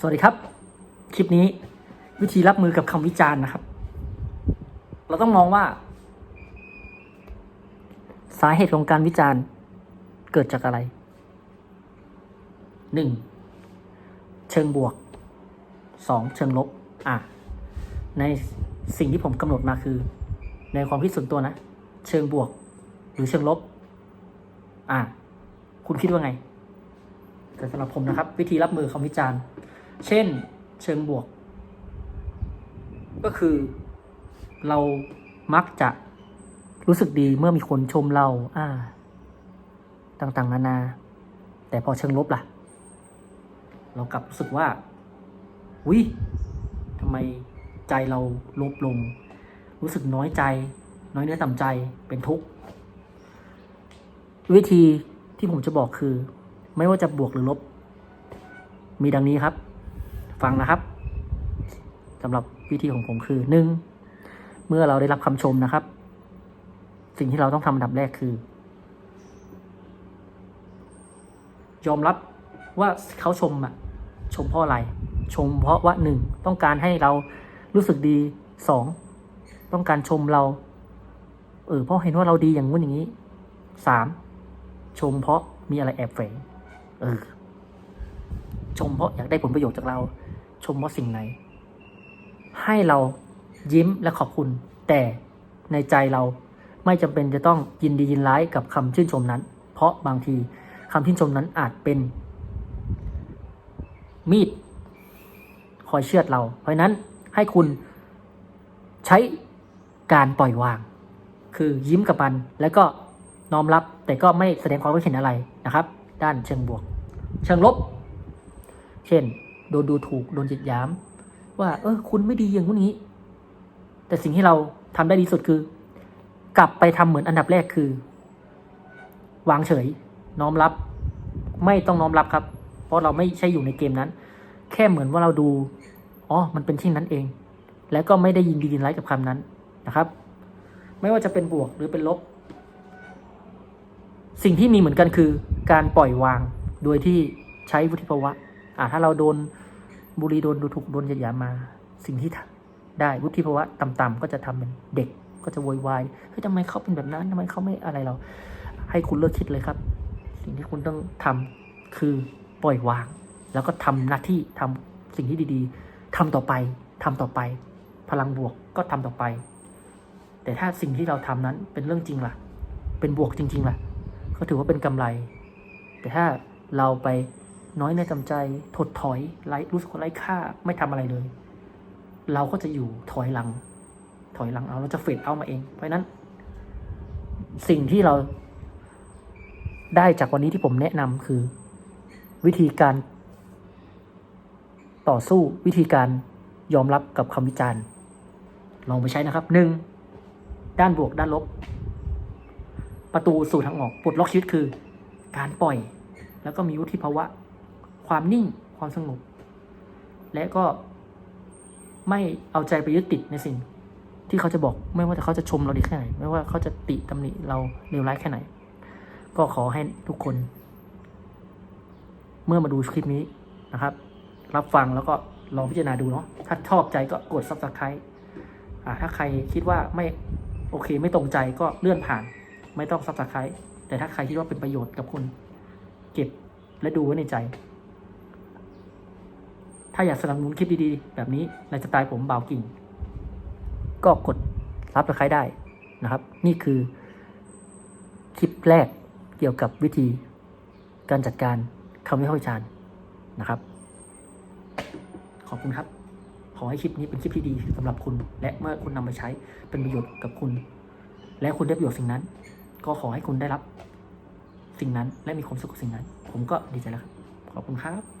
สวัสดีครับ คลิปนี้วิธีรับมือกับคำวิจารณ์นะครับ เราต้องมองว่า สาเหตุของการวิจารณ์เกิดจากอะไรหนึ่งเชิงบวกสองเชิงลบ อะ ในสิ่งที่ผมกำหนดมาคือ ในความคิดส่วนตัวนะ เชิงบวก หรือเชิงลบ อะ คุณคิดว่าไงแต่สำหรับผมนะครับ วิธีรับมือคำวิจารณ์ เช่นเชิงบวก ก็คือเรามักจะรู้สึกดีเมื่อมีคนชมเรา อ่า ต่างๆ นานา แต่พอเชิงลบล่ะ เรากลับรู้สึกว่าวิทำไมใจเราลบลง รู้สึกน้อยใจ น้อยเนื้อต่ำใจเป็นทุกข์ วิธีที่ผมจะบอกคือ ไม่ว่าจะบวกหรือลบ มีดังนี้ครับ ฟังนะครับสำหรับวิธีของผมคือหนึ่งเมื่อเราได้รับคำชมนะครับ สิ่งที่เราต้องทำอันดับแรกคือ ยอมรับว่าเขาชมอะชมเพราะอะไร ชมเพราะว่าหนึ่งต้องการให้เรารู้สึกดีสองต้องการชมเรา เออเพราะเห็นว่าเราดีอย่างงู้นอย่างนี้สามชมเพราะมีอะไรแอบแฝงเออชมเพราะอยากได้ผลประโยชน์จากเรา ชมเพราสิ่งไหน ให้เรายิ้มและขอบคุณ แต่ในใจเราไม่จำเป็นจะต้องยินดียินร้ายกับคำชื่นชมนั้น เพราะบางทีคำชื่นชมนั้นอาจเป็น มีดคอยเชือดเรา เพราะฉะนั้นให้คุณใช้การปล่อยวาง คือยิ้มกับมัน แล้วก็น้อมรับแต่ก็ไม่แสดงความคิดเห็นอะไรนะครับ ด้านเชิงบวก เชิงลบ เช่น โดนดูถูกโดนจิตย้ำว่าเออคุณไม่ดีอย่างนู้นนี้ แต่สิ่งที่เราทำได้ดีสุดคือ กลับไปทำเหมือนอันดับแรกคือ วางเฉย น้อมรับ ไม่ต้องน้อมรับครับ เพราะเราไม่ใช่อยู่ในเกมนั้น แค่เหมือนว่าเราดูอ๋อมันเป็นเช่นนั้นเอง แล้วก็ไม่ได้ยินดียินร้ายกับคำนั้นนะครับ ไม่ว่าจะเป็นบวกหรือเป็นลบ สิ่งที่มีเหมือนกันคือ การปล่อยวางโดยที่ใช้วุฒิภาวะอ่าถ้าเราโดน บุรีโดนดูถูกโดนเหยียดหยามมา สิ่งที่ทำได้วุฒิภาวะต่ำๆก็จะทำเป็นเด็กก็จะโวยวายเฮ้ยทำไมเขาเป็นแบบนั้นทำไมเขาไม่อะไรเรา ให้คุณเลิกคิดเลยครับ สิ่งที่คุณต้องทำคือปล่อยวาง แล้วก็ทำหน้าที่ทำสิ่งที่ดีๆทำต่อไปทำต่อไป พลังบวกก็ทำต่อไป แต่ถ้าสิ่งที่เราทำนั้นเป็นเรื่องจริงล่ะ เป็นบวกจริง ๆล่ะ ก็ถือว่าเป็นกำไร แต่ถ้าเราไป น้อยในจำใจ ถดถอยไร้รู้สึกไร้ค่าไม่ทำอะไรเลย เราก็จะอยู่ถอยหลัง ถอยหลังเอาเราจะเฟดเอามาเอง เพราะนั้น สิ่งที่เราได้จากวันนี้ที่ผมแนะนำคือ วิธีการ ต่อสู้วิธีการยอมรับกับคำวิจารณ์ ลองไปใช้นะครับหนึ่งด้านบวกด้านลบ ประตูสู่ทางออกปลดล็อกชีวิตคือ การปล่อย แล้วก็มีวุฒิภาวะ ความนิ่งความสงบ และก็ไม่เอาใจไปยึดติดในสิ่ง ที่เขาจะบอกไม่ว่าแต่เขาจะชมเราดีแค่ไหน ไม่ว่าเขาจะติตำหนิเราเลวร้ายแค่ไหน ก็ขอให้ทุกคน เมื่อมาดูคลิปนี้นะครับ รับฟังแล้วก็ลองพิจารณาดูเนาะถ้าชอบใจก็กด subscribe ถ้าใครคิดว่าไม่โอเคไม่ตรงใจก็เลื่อนผ่าน ไม่ต้อง subscribe แต่ถ้าใครคิดว่าเป็นประโยชน์กับคุณ เก็บและดูไว้ในใจ ถ้าอยากสนับสนุนคลิปดีๆ แบบนี้ในสไตล์ผมบ่าวกิ่ง ก็กดรับสไครได้นะครับ นี่คือคลิปแรกเกี่ยวกับวิธีการจัดการคำวิพากษ์วิจารณ์นะครับ ขอบคุณครับ ขอให้คลิปนี้เป็นคลิปที่ดีสำหรับคุณ และเมื่อคุณนำไปใช้เป็นประโยชน์กับคุณ และคุณได้ประโยชน์สิ่งนั้น ก็ขอให้คุณได้รับสิ่งนั้นและมีความสุขกับสิ่งนั้น ผมก็ดีใจแล้วครับ ขอบคุณครับ